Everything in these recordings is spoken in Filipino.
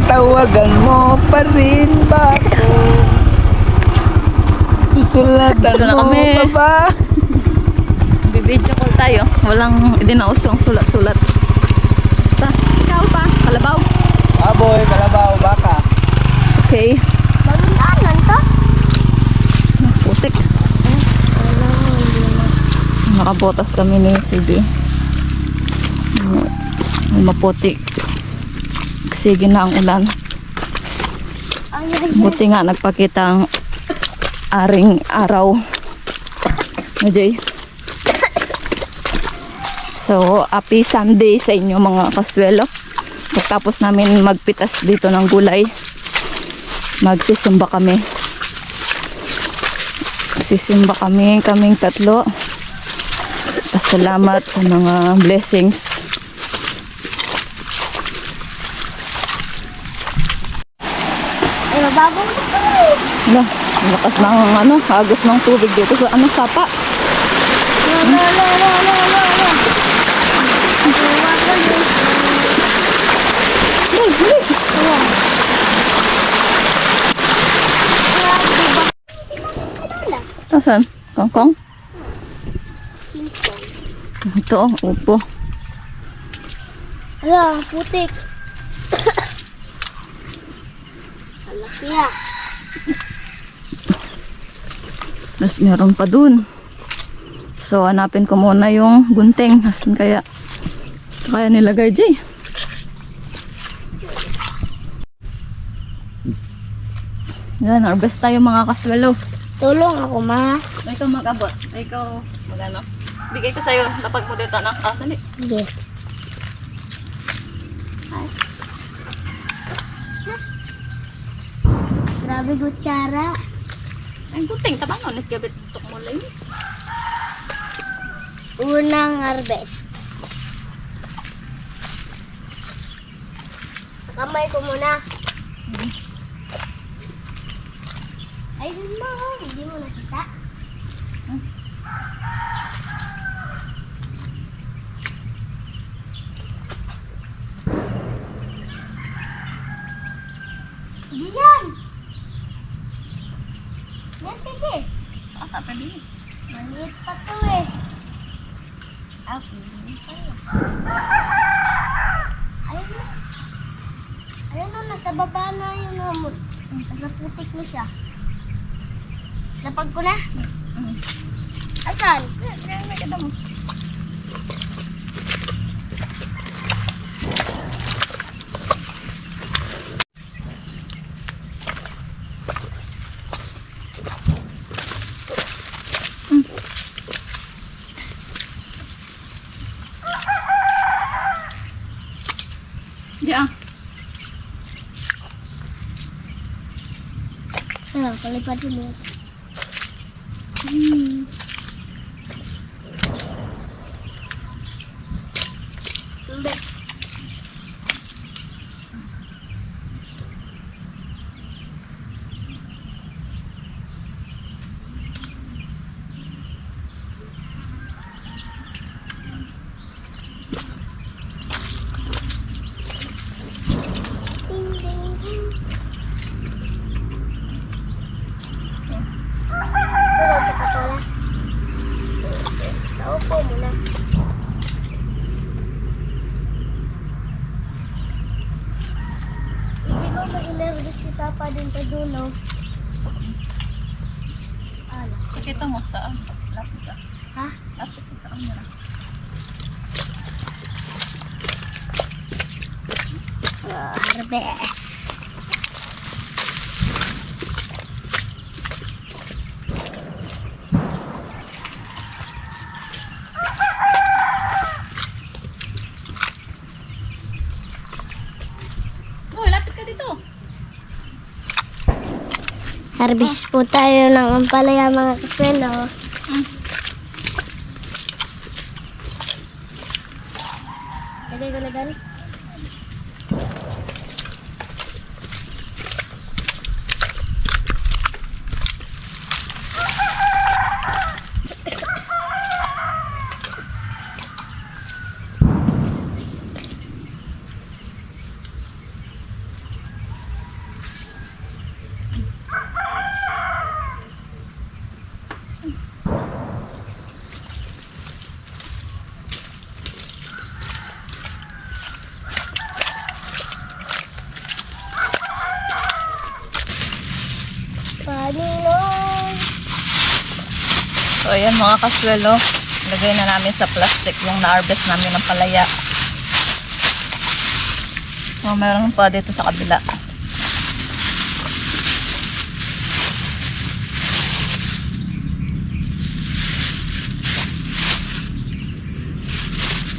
Tatawagan mo pa rin ba ako? Susulatan Dito na mo kami. pa ba? Bibidyo call tayo. Walang, hindi na usong sulat-sulat. Ta, ikaw pa, kalabaw. Aboy, kalabaw, baka. Okay. Bagulanan to? Putik. Nakabotas kami ni CJ. May maputik. Sige na ang ulan. Buti nga nagpakita ang aring araw. Ajay. So, happy Sunday sa inyo mga kaswelo. Pagtapos namin magpitas dito ng gulay, magsisimba kami. Magsisimba kami, kaming tatlo. Pasalamat sa mga blessings. Ay, mababong ito eh. Ala, lakas ng ano, agos ng tubig dito sa ano sapa. La, la, la, la, la, la, la. Tawagan mo. Ay, hindi. Ayan. Grabe ba? Kilala. Asan? Kangkong? Kingston. Ito, upo. Ala, putik. Ah. Tapos meron pa dun. So, hanapin ko muna yung gunting. Asan kaya? Kaya nilagay, Jay? Yan, harvest tayo mga kaswelo. Tulong ako, ma. Ikaw mag-abot. Ikaw mag-ano. Bigay ko sa'yo. Lapag mo dito na. Ah, dali. Sige. Grabe kutsara. Ang gunting, tabang nun. Nagkabit tok mo lang. Unang harvest. Kamay ko muna. Ay, dun mo. Hindi mo nakita. Hindi yan. Ah, tapos din. Maliit pa to eh. Okay. Ayun na. Ayun na, nasa baba na yung hamot. Nasa putik mo siya. Napag ko na? Asan? Yan, may kita mo. Di ah. Ano, palipad mo. Hmm. Hindi. Ding, ding, ding. Pero ito pa pala. Sa upo mo na. Hindi ko ma-inervous si Papa din sa dulo. Ala. Pakita mo saan. Lapit ka. Ha? Lapit ka saan mo harvest. Harvest po tayo ng ampalaya mga kaswelo. Lagay ko na gani. So, ayan mga kaswelo. Lagay na namin sa plastic yung na-harvest namin ng palaya. So, meron pa dito sa kabila.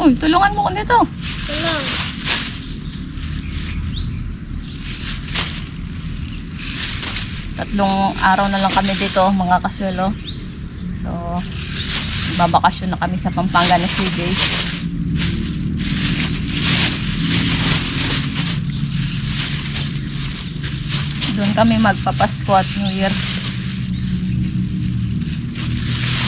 Uy, tulungan mo ko nito. Tulong. Tatlong araw na lang kami dito, mga kaswelo. So, babakasyon na kami sa Pampanga ni CJ. Doon kami magpapasko at New Year.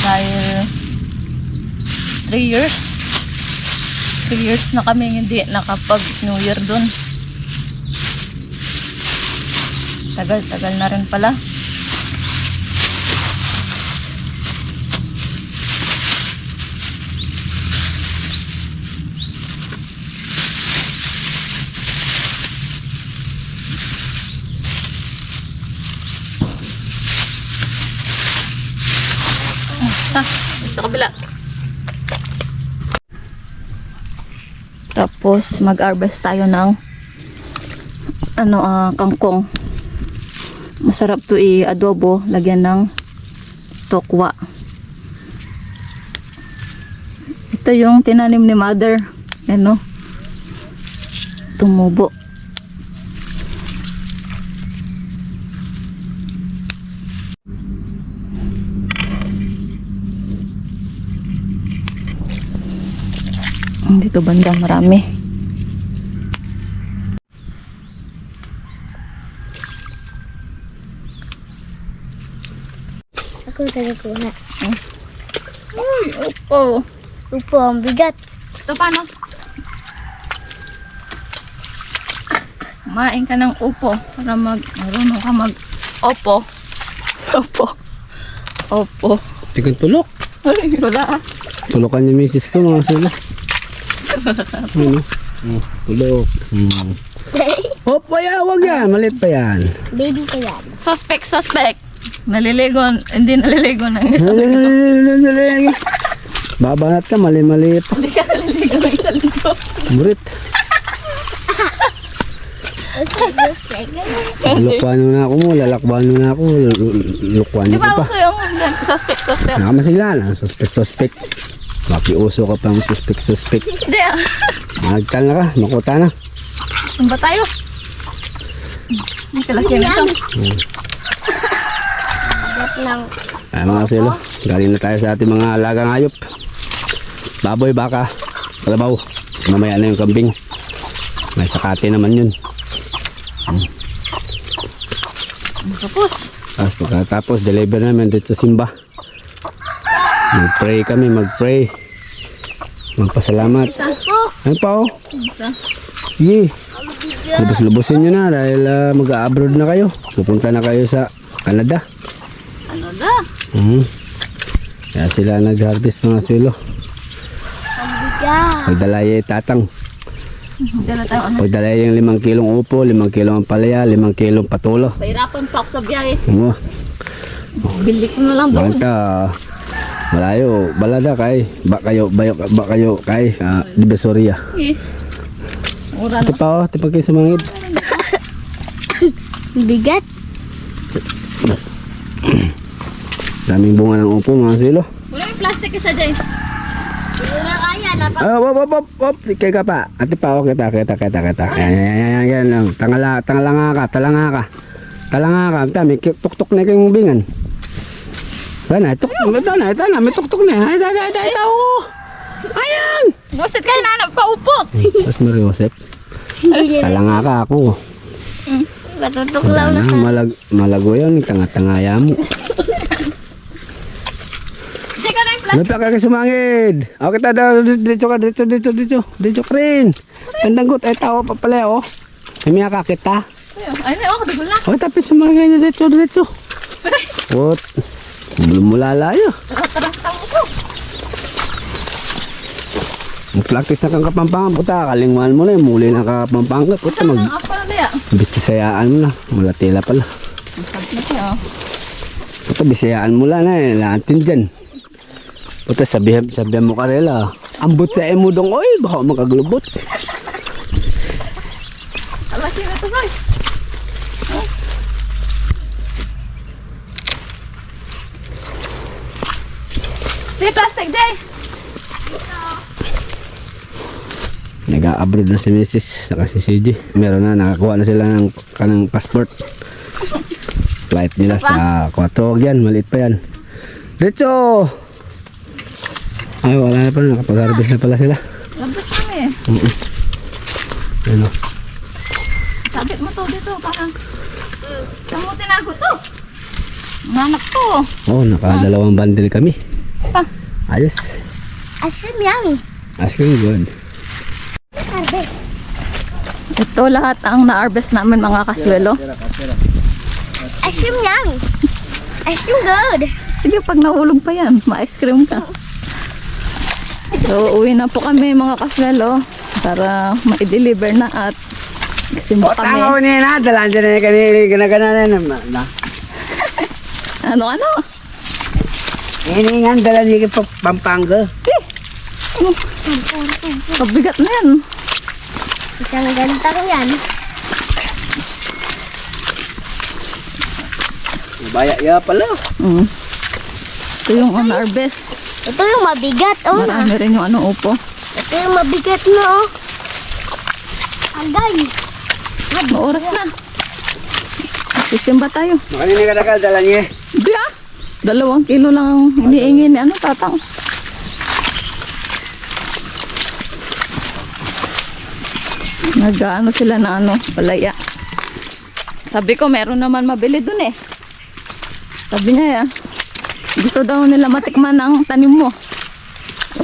Dahil 3 years 3 years na kami hindi nakapag New Year doon. Tagal-tagal na rin pala. Kabila. Tapos mag-harvest tayo ng ano ah kangkong. Masarap to i-adobo, lagyan ng tokwa. Ito yung tinanim ni mother. Ano? Tumubo. Dito banda marami. Ako taga kuna. Uy, opo. Upo, ang bigat. Ito paano? Kumain ka ng upo para mag marunong ka mag opo. Opo. Opo. Tigang tulok. Ay, wala ah. Tulukan niya misis ko mga sila. Ano? Oh, tulok. Hmm. Hop, waya, wag yan. Malit pa yan. Baby ka yan. Suspect, suspect. Naliligo, hindi naliligo ng isang Babanat ka, mali-mali pa. Hindi ka naliligo ng isang linggo. Murit. Lukwan mo na ako mo, lalakban mo na ako. Lukwan Di mo ba ka pa. uso yung suspect, suspect? Nakamasigla na, suspect, suspect. Makiuso ka pang suspect, suspect. Hindi ah. Nagtal na ka, makuta na. Saan ba tayo? Kalaki nito. Bigat ng Ay mga silo, galing na tayo sa ating mga alagang hayop. Baboy, baka, kalabaw. Mamaya na yung kambing. May sakate naman yun. Tapos. Tapos pagkatapos, deliver namin dito sa simba. Mag-pray kami, mag-pray. Magpasalamat. Ano pa oh? Sige, lubos-lubosin nyo na dahil ah, mag-abroad na kayo. Pupunta na kayo sa Canada. Ano na? Mhm. Kaya sila nag-harvest mga swilo. Ang bigat. Pagdalaya tatang. Ano. Pagdalaya yung limang kilong upo, limang kilong palaya, limang kilong patulo. Pahirapan pa ako sa biyahe. Ano? Bili ko na lang doon. Banta, malayo, balada kay, ba kayo, bayo, ba kayo kay, uh, Divisoria. Eh. Mura Ito na. pa oh, ito pa kayo sumangid. Ang bigat. Daming bunga ng upo mga silo. Wala yung plastic isa dyan. Hindi na kaya. Napag Ah, wop, wop, wop, wop, kay ka pa. Ate pa, oh, kita, kita, kita, kita. Ayan, ayan, ayan, ayan, ayan, lang. Tangala, tangalanga ka, talanga ka. Talanga ka, ki- tuktok na kayong bingan. Ito na, tuk, ito na, ito na, may tuktok na. Ay, ito, ito, ito, oh. Ayan! Busit kayo nanap ka upo. Tapos Mario Joseph, hindi nila. talanga ka ako. Matutok Wala lang na malag, malago yan, tanga-tangaya mo. Diyan ka ka sumangid. O kita daw, dito ka, dito, dito, dito. Dito ka rin. Tandanggot, ay tao pa pala, oh. Miya ka kita. Ay, ay, ako, dagol na. O, tapos sumangid dito, dito. What? Yun. Tara ko. Mag-practice na kang kapampangan. Puta, kalingwan mo na yung muli na kapampangan. Puta, mag na bisayaan mo na. Pala. Sarap na siya, oh. Puta, bisayaan mo lang na eh. Laantin dyan. Puta, sabihan, sabihan mo karela. Ambot sa emo dong oil, baka makaglubot. Ala, sino to, Soy? Di, plastic day! Nag-abroad na si Mrs. saka si CJ. Meron na, nakakuha na sila ng kanang passport. Flight nila sa Quatog yan, maliit pa yan. Diretso! Ay, wala na pala, nakapag-harvest na pala sila. Labas kami. Ano? Sabit mo to dito, parang... Saan mo tinago to? Mga anak ko. Oh, nakadalawang bundle kami. Pa. Ayos. Ice cream yummy. Ice cream good. Arbe. Ito lahat ang na-harvest namin mga kaswelo. Ice cream yummy. Ice cream good. Sige, pag nahulog pa yan, ma-ice cream ka. So, uwi na po kami mga kaswelo para ma-deliver na at simba kami. ni na, dalan dyan na kanili, ginagana na naman. Na. Ano, ano? Hiningan, dalan niya kay Pampanga. Pabigat na yan. Isang gantang yan. Baya ya pala. Mm. Ito yung on-harvest. Ito yung mabigat, oh. Marami rin yung ano upo. Ito yung mabigat na, oh. Agay. Maoras na. Sisimba tayo. Makanini ka na ka, dalan niya. Dalawang kilo lang ang hinihingi ni ano, tatang. Nag-ano sila na ano, palaya. Sabi ko, meron naman mabili dun eh. Sabi niya, ah, gusto daw nila matikman ang tanim mo.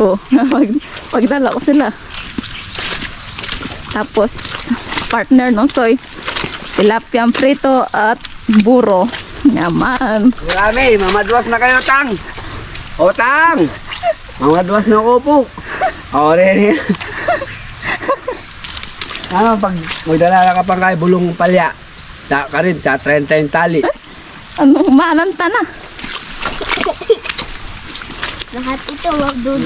Oo, pag, pagdala ko sila. Tapos, partner no, soy, tilapia prito at buro. Yaman. Marami, mamadwas na kayo, Tang. O, Tang. Mamadwas na ko po. O, rin. ano, pag magdala ka pang kay bulong palya, ta ka rin, sa 30 yung tali. Anong malanta na? Lahat ito, wag doon.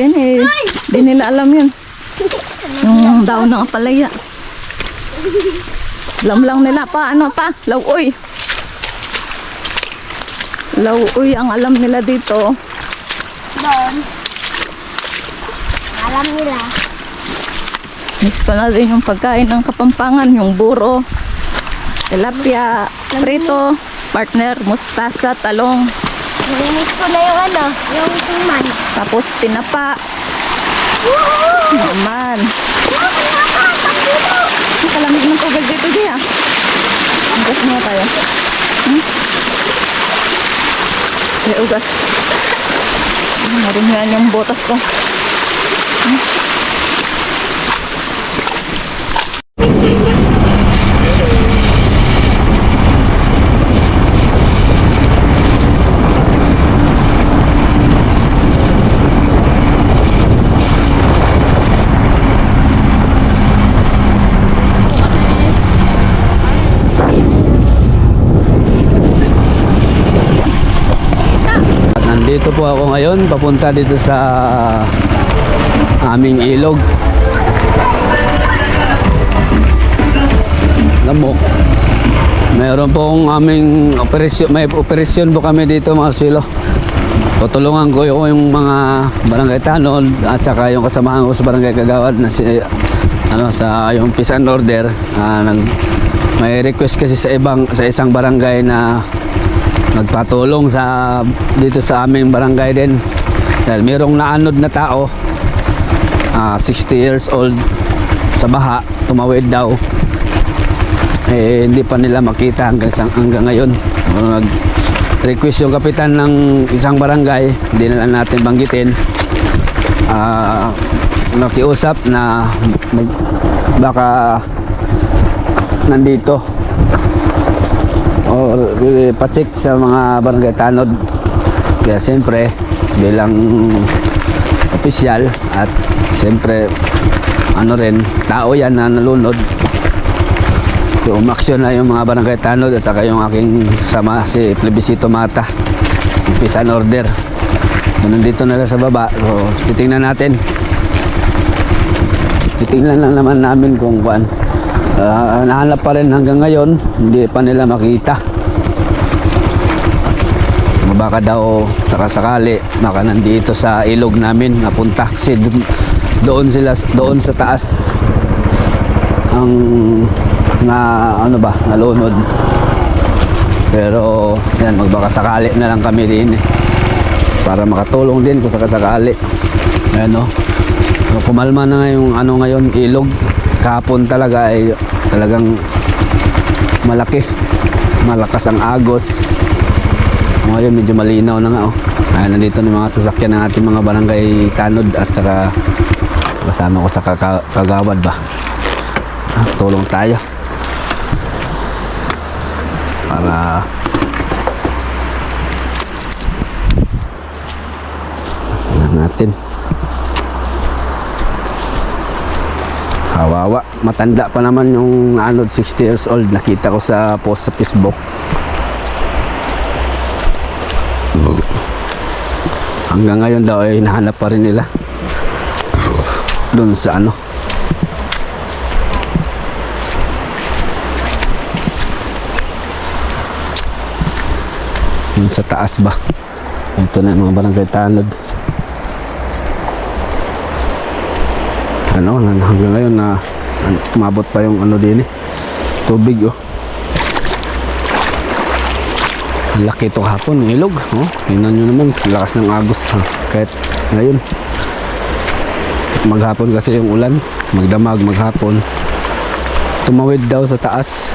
Yan eh. Di nila alam yun. Yung daw ng palaya. Alam lang nila pa. Ano pa? Lauoy. Lauoy ang alam nila dito. Doon. Alam nila. Miss ko na din yung pagkain ng kapampangan. Yung buro. Tilapia. Prito. Partner. Mustasa. Talong. Nilinis ko na yung ano, yung tuman. Tapos tinapa. Naman. Ang kalamig ng tubig dito, di ah. Ugas muna tayo. Hmm? Eh, ugas. Narumihan yung botas ko. Nandito ako ngayon, papunta dito sa aming ilog. Lamok. Meron pong aming operasyon, may operasyon po kami dito mga silo. Tutulungan ko yung, mga barangay tanod at saka yung kasamahan ko sa barangay kagawad na si ano sa yung peace and order ah, nag may request kasi sa ibang sa isang barangay na nagpatulong sa dito sa aming barangay din. Dahil mayroong naanod na tao ah, 60 years old sa baha tumawid daw. Eh hindi pa nila makita hanggang, sa- hanggang ngayon. Nag request yung kapitan ng isang barangay hindi na natin banggitin. Ah nakiusap na mag, baka nandito or uh, pacheck sa mga barangay tanod kaya siyempre bilang opisyal at siyempre ano rin tao yan na nalunod so umaksyon na yung mga barangay tanod at saka yung aking sama si Plebisito Mata peace and order. So, nandito na lang sa baba. So, titingnan natin. Titingnan lang naman namin kung kuan. Ah, nahanap pa rin hanggang ngayon, hindi pa nila makita. Baka daw sakasakali baka nandito sa ilog namin napunta kasi doon, doon sila doon sa taas. Ang na ano ba nalunod. Pero yan magbaka sakali na lang kami din eh, para makatulong din kung sakasakali. Ayan o so, kumalma na yung ano ngayon ilog kahapon talaga ay talagang malaki malakas ang agos ngayon medyo malinaw na nga oh. Ayan, nandito na mga sasakyan ng ating mga barangay Tanod at saka kasama ko sa kagawad ba. Ah, Tulong tayo. Para natin. Kawawa. Matanda pa naman yung anod 60 years old. Nakita ko sa post sa Facebook. Hanggang ngayon daw ay hinahanap pa rin nila. Doon sa ano. Doon sa taas ba? Ito na mga barangay tanod. Ano, hanggang ngayon na umabot pa yung ano din eh. Tubig oh. Laki ito hapon, yung ilog. Oh, tingnan nyo naman, lakas ng agos. Ha? Kahit ngayon. Maghapon kasi yung ulan. Magdamag, maghapon. Tumawid daw sa taas.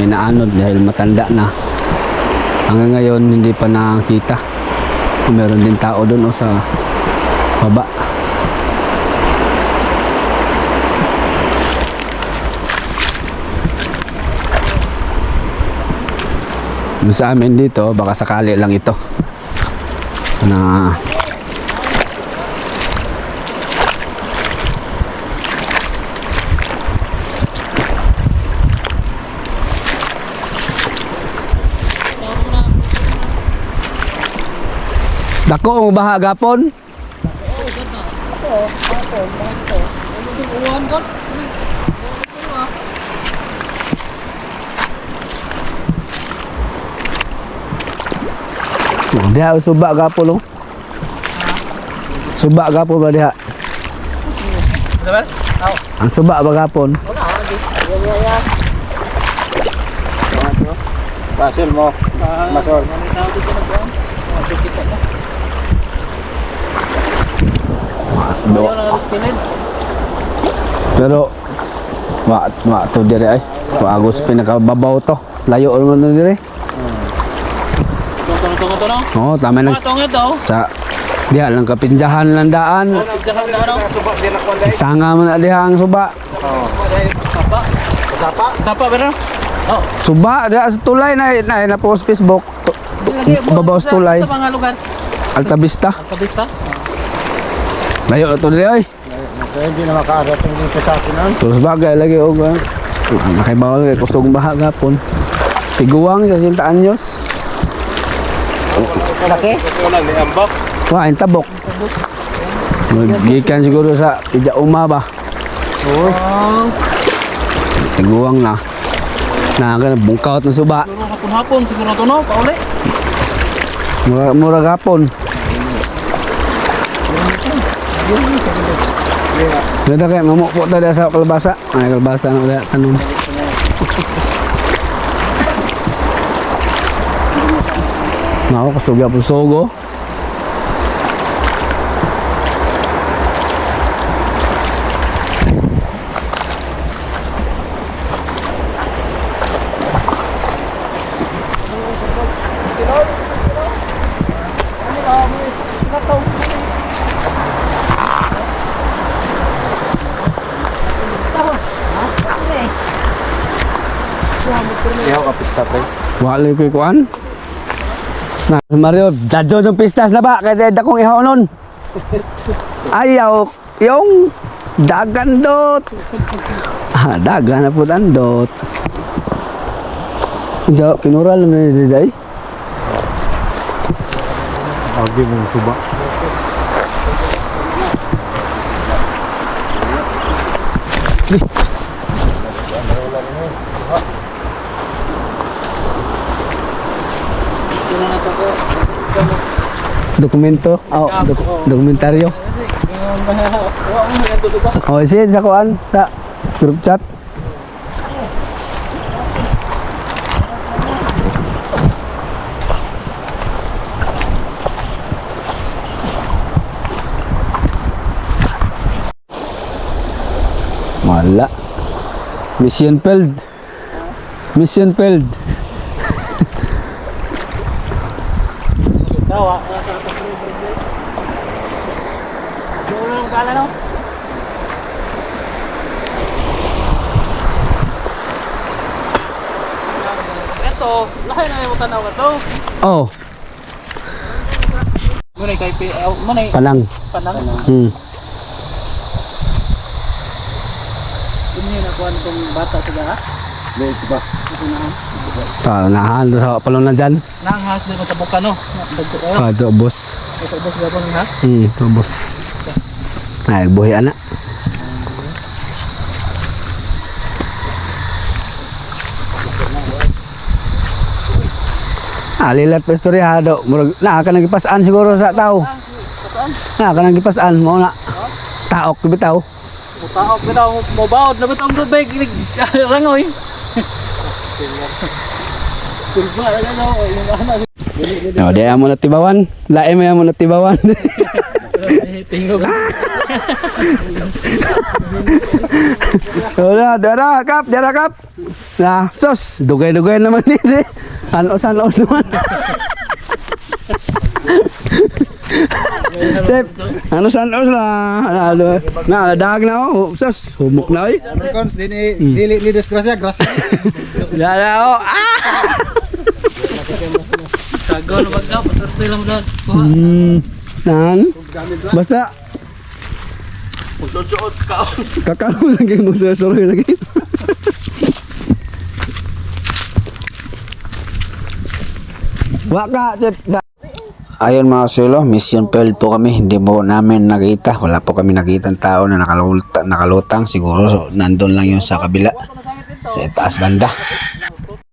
May naanod dahil matanda na. Hanggang ngayon, hindi pa nakakita. Meron din tao doon oh, sa baba. Yung sa amin dito, baka sakali lang ito. Na Dako ang baha gapon. Oh, Diha suba gapon oh. Suba gapon ba diha? Ang suba ba gapon? Basil mo. Masol. Do. Pero wa wa to dire ay. Wa agos pinakababaw to. Layo to dire. Tunggu, tunggu. Oh, tama nang Tunggu ito. sa diha lang kapinjahan lang daan. Jangan ano. Sanga man na diha ang suba. Sapa. Sapa. Sapa benar. Oh. Suba diha sa tulay na na, na post Facebook. Babaw sa tulay. Sa mga lugar. Alta Vista. Kabista. Layo na to dire ay. Hindi na makarating dito sa akin. Terus bagay lagi og uh, nakibawal kay kusog baha gapon. Tiguang sa sintaan nyos. Malaki? Wah, ang tabok. Magikan siguro sa Ija Uma ba? Oh. Tiguang na. Na ka bungkawt ng suba. Hapon-hapon siguro to no. Mura, mura gapon. Ganda kay mamukpo ta da sa kalbasa. Ay kalbasa na. Nako kusog ya pusogo. Ihaw ka pista pre. Wala ko kuan. Mario, dadyo ng pistas na ba? Kaya dakong ihaw nun. Ayaw, yung dagan dot. Ah, dagan na po dot. Diyo, kinural na ni Diday. Agi mong tuba. Dokumento? Oh, dok- dokumentaryo. Oh, sin sa kuan sa group chat. Wala. Mission failed. Mission failed. Tawa, nasa atas mo yung brand Yung yung kala no? Ito, lahat na yung tanaw ka to. Oh, Muna kay P, uh, muna panang. panang. Hmm. Ini na kuan tong bata sa ha? Dito ba? Ta nahan sa palong na dyan. Nang has din sa buka no. Ah, ito, boss. Ito boss gabon ng has. Hmm, ito, boss. Ay, buhay anak. Ah, lilat pa istorya do. Murag na ka nagipasaan siguro sa tao. Na ka nagipasaan mo na. Taok bitaw. Mutaok bitaw mo baod na bitaw ang tubig rangoy. No, yung ana. No, di mo na tibawan. Lae mo mo na tibawan. Tingog. Wala, dara kap, dara kap. Nah, sos, dugay-dugay naman dito. Anos-anos naman. Sep, anos-anos lah. Ano, na, dag na oh. Sos, humok na oy. Cons, di ni dili ni disgrasya, grasya. Dara oh. Ah! Sagol wag daw, pasarte lang mo daw. Hmm. Nan. Basta Kakao lagi mo sa soroy lagi. Waka, cep. Ayun mga sulo, mission failed po kami. Hindi po namin nakita. Wala po kami nakita ng tao na nakalutang. Siguro so, nandun lang yun sa kabila. Sa itaas banda.